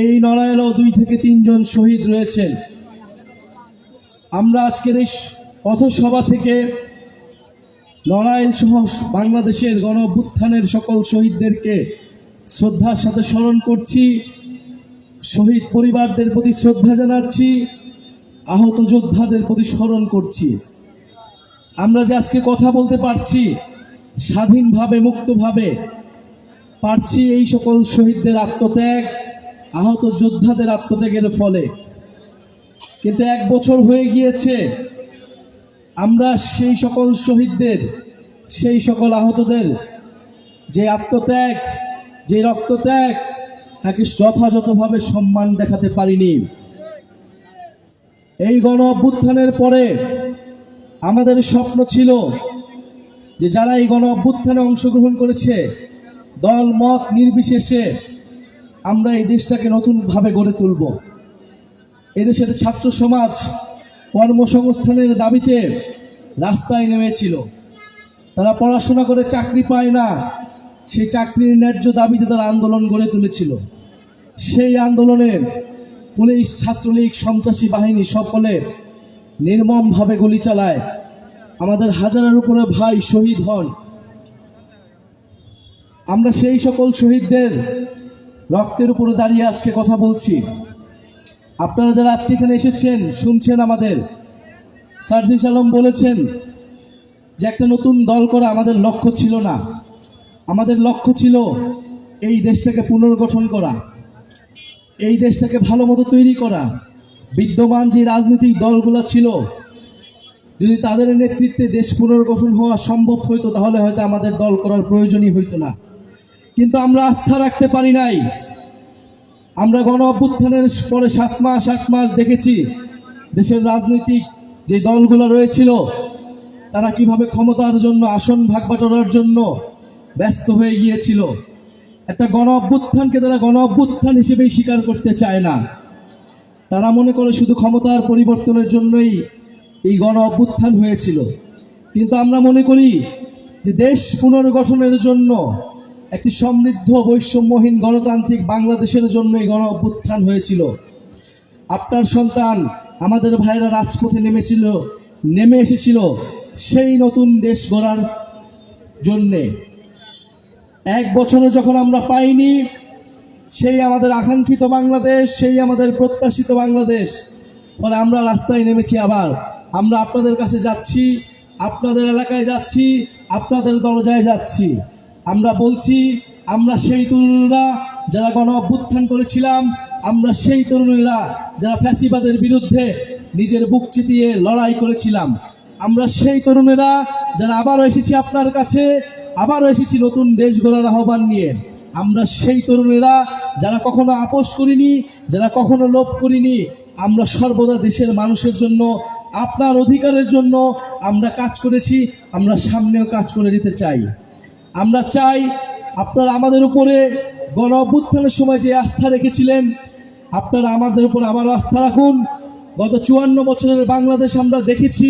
এই নড়াইলেও দুই থেকে তিনজন শহীদ রয়েছেন। আমরা আজকের এই পথসভা থেকে নড়াইল সহ বাংলাদেশের গণ সকল শহীদদেরকে শ্রদ্ধার সাথে স্মরণ করছি, শহীদ পরিবারদের প্রতি শ্রদ্ধা জানাচ্ছি, আহত যোদ্ধাদের প্রতি স্মরণ করছি। আমরা যে আজকে কথা বলতে পারছি, স্বাধীনভাবে, মুক্তভাবে, পারছি এই সকল শহীদদের আত্মত্যাগ আহত যোদ্ধাদের আত্মত্যাগের ফলে। কিন্তু এক বছর হয়ে গিয়েছে। আমরা সেই সকল শহীদদের, সেই সকল আহতদের যে আত্মত্যাগ, যে রক্তত্যাগ, তাকে যথাযথভাবে সম্মান দেখাতে পারিনি। এই গণ অভ্যুত্থানের পরে আমাদের স্বপ্ন ছিল যে যারা এই গণ অভ্যুত্থানে অংশগ্রহণ করেছে, দল মত নির্বিশেষে আমরা এই দেশটাকে নতুনভাবে গড়ে তুলব। এদেশের ছাত্র সমাজ কর্মসংস্থানের দাবিতে রাস্তায় নেমেছিল। তারা পড়াশোনা করে চাকরি পায় না। সেই চাকরির ন্যায্য দাবিতে তারা আন্দোলন গড়ে তুলেছিল। সেই আন্দোলনে পুলিশ, ছাত্রলীগ, সন্ত্রাসী বাহিনী সকলে নির্মমভাবে গুলি চালায়। আমাদের হাজারের উপরে ভাই শহীদ হন। আমরা সেই সকল শহীদদের রক্তের উপরে দাঁড়িয়ে আজকে কথা বলছি। আপনারা যারা আজকে এখানে এসেছেন, শুনছেন আমাদের, সার্জিস আলম বলেছেন যে একটা নতুন দল করা আমাদের লক্ষ্য ছিল না। আমাদের লক্ষ্য ছিল এই দেশটাকে পুনর্গঠন করা, এই দেশটাকে ভালো মতো তৈরি করা। বিদ্যমান যে রাজনৈতিক দলগুলো ছিল, যদি তাদের নেতৃত্বে দেশ পুনর্গঠন হওয়া সম্ভব হইতো, তাহলে হয়তো আমাদের দল করার প্রয়োজনই হইতো না। কিন্তু আমরা আস্থা রাখতে পারি নাই। আমরা গণ অভ্যুত্থানের পরে সাত মাস, আট মাস দেখেছি দেশের রাজনৈতিক যে দলগুলো রয়েছিল, তারা কীভাবে ক্ষমতার জন্য, আসন ভাগ বাটোয়ারার জন্য ব্যস্ত হয়ে গিয়েছিল। একটা গণ অভ্যুত্থানকে তারা গণ অভ্যুত্থান হিসেবেই স্বীকার করতে চায় না। তারা মনে করে শুধু ক্ষমতার পরিবর্তনের জন্যই এই গণ অভ্যুত্থান হয়েছিল। কিন্তু আমরা মনে করি যে দেশ পুনর্গঠনের জন্য একটি সমৃদ্ধ বৈষম্যহীন গণতান্ত্রিক বাংলাদেশের জন্য এই গণ অভ্যুত্থান হয়েছিল। আপনার সন্তান, আমাদের ভাইরা রাজপথে নেমেছিল, নেমে এসেছিল সেই নতুন দেশ গড়ার জন্যে। এক বছরে যখন আমরা পাইনি, সেই আমাদের আকাঙ্ক্ষিত বাংলাদেশ, সেই আমাদের প্রত্যাশিত বাংলাদেশ ফলে আমরা রাস্তায় নেমেছি আবার। আমরা আপনাদের কাছে যাচ্ছি, আপনাদের এলাকায় যাচ্ছি, আপনাদের দরজায় যাচ্ছি। আমরা বলছি, আমরা সেই তরুণরা যারা গণ অভ্যুত্থান করেছিলাম, আমরা সেই তরুণীরা যারা ফ্যাসিবাদের বিরুদ্ধে নিজের বুক চিতিয়ে লড়াই করেছিলাম। আমরা সেই তরুণেরা যারা আবারও এসেছি আপনার কাছে, আবারও এসেছি নতুন দেশ গড়ার আহ্বান নিয়ে। আমরা সেই তরুণেরা যারা কখনো আপোষ করিনি, যারা কখনো লোভ করিনি, আমরা সর্বদা দেশের মানুষের জন্য, আপনার অধিকারের জন্য আমরা কাজ করেছি, আমরা সামনেও কাজ করে যেতে চাই। আমরা চাই আপনারা আমাদের উপরে গণ অভ্যুত্থানের সময় যে আস্থা রেখেছিলেন, আপনারা আমাদের উপর আবারও আস্থা রাখুন। গত চুয়ান্ন বছরের বাংলাদেশ আমরা দেখেছি,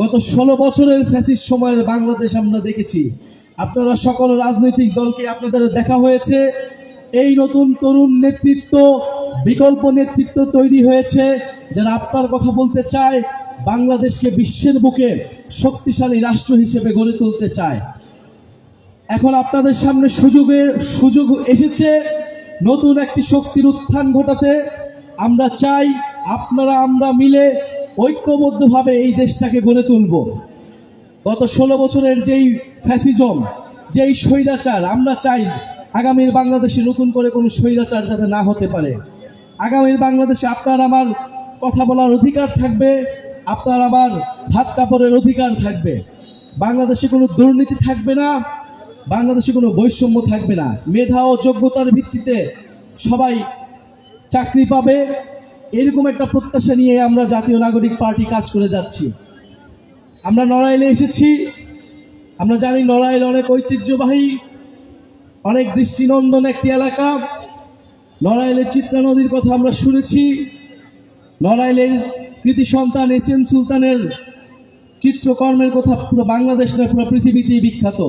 গত ষোলো বছরের ফ্যাসিস সময়ের বাংলাদেশ আমরা দেখেছি। আপনারা সকল রাজনৈতিক দলকে আপনাদের দেখা হয়েছে, এই নতুন তরুণ নেতৃত্ব, বিকল্প নেতৃত্ব তৈরি হয়েছে, যারা আপনার কথা বলতে চায়, বাংলাদেশকে বিশ্বের বুকে শক্তিশালী রাষ্ট্র হিসেবে গড়ে তুলতে চায়। এখন আপনাদের সামনে সুযোগে, সুযোগ এসেছে নতুন একটি শক্তির উত্থান ঘটাতে। আমরা চাই আপনারা, আমরা মিলে ঐক্যবদ্ধভাবে এই দেশটাকে গড়ে তুলব। গত ষোলো বছরের যেই ফ্যাসিজম, যেই স্বৈরাচার, আমরা চাই আগামীর বাংলাদেশে নতুন করে কোনো স্বৈরাচার যাতে না হতে পারে। আগামীর বাংলাদেশে আপনার আমার কথা বলার অধিকার থাকবে, আপনার আমার ভাত কাপড়ের অধিকার থাকবে। বাংলাদেশে কোনো দুর্নীতি থাকবে না বাংলাদেশে কোনো বৈষম্য থাকবে না। মেধা ও যোগ্যতার ভিত্তিতে সবাই চাকরি পাবে। এরকম একটা প্রত্যাশা নিয়ে আমরা জাতীয় নাগরিক পার্টি কাজ করে যাচ্ছি। আমরা নড়াইলে এসেছি। আমরা জানি নড়াইল অনেক ঐতিহ্যবাহী, অনেক দৃষ্টিনন্দন একটি এলাকা। নড়াইলের চিত্রা নদীর কথা আমরা শুনেছি। নড়াইলের কৃতি সন্তান এস এন সুলতানের চিত্রকর্মের কথা পুরো বাংলাদেশ নয়, পুরো পৃথিবীতেই বিখ্যাত।